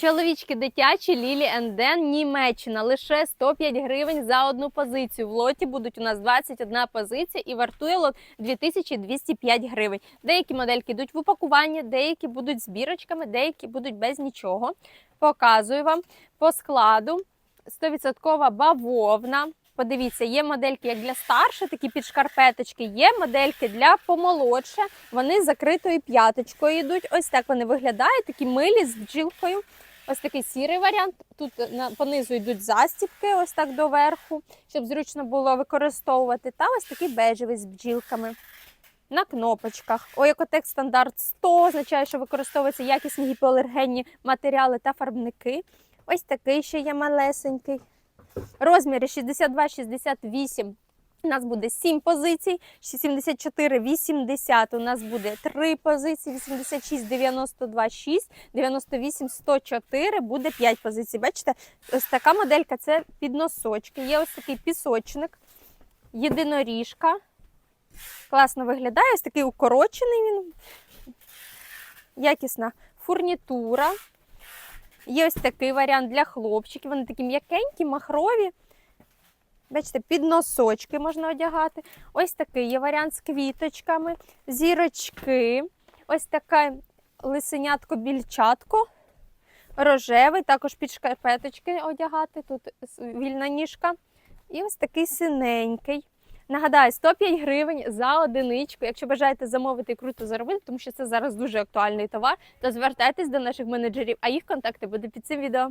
Чоловічки дитячі Лілі Енден Німеччина лише 105 гривень за одну позицію. В лоті будуть у нас 21 позиція і вартує лот 2205 гривень. Деякі модельки йдуть в упакуванні, деякі будуть з бірочками, деякі будуть без нічого. Показую вам по складу 100% бавовна. Подивіться, є модельки як для старше, такі під шкарпеточки, є модельки для помолодше. Вони з закритою п'яточкою йдуть. Ось так вони виглядають, такі милі з бджілкою. Ось такий сірий варіант. Тут на понизу йдуть застібки, ось так доверху, щоб зручно було використовувати. Та ось такий бежевий з бджілками. На кнопочках. Оекотек стандарт 100 означає, що використовуються якісні гіпоалергенні матеріали та фарбники. Ось такий ще є малесенький. Розміри 62-68 у нас буде 7 позицій, 74-80 у нас буде 3 позиції, 86-92 6, 98-104 буде 5 позицій. Бачите, ось така моделька це підносочки. Є ось такий пісочник, єдиноріжка. Класно виглядає, ось такий укорочений він. Якісна фурнітура. Є ось такий варіант для хлопчиків. Вони такі м'якенькі, махрові. Бачите, під носочки можна одягати. Ось такий є варіант з квіточками, зірочки. Ось таке лисенятко-більчатко. Рожевий, також під шкарпеточки одягати. Тут вільна ніжка. І ось такий синенький. Нагадаю, 105 гривень за одиничку. Якщо бажаєте замовити і круто заробити, тому що це зараз дуже актуальний товар, то звертайтесь до наших менеджерів, а їх контакти будуть під цим відео.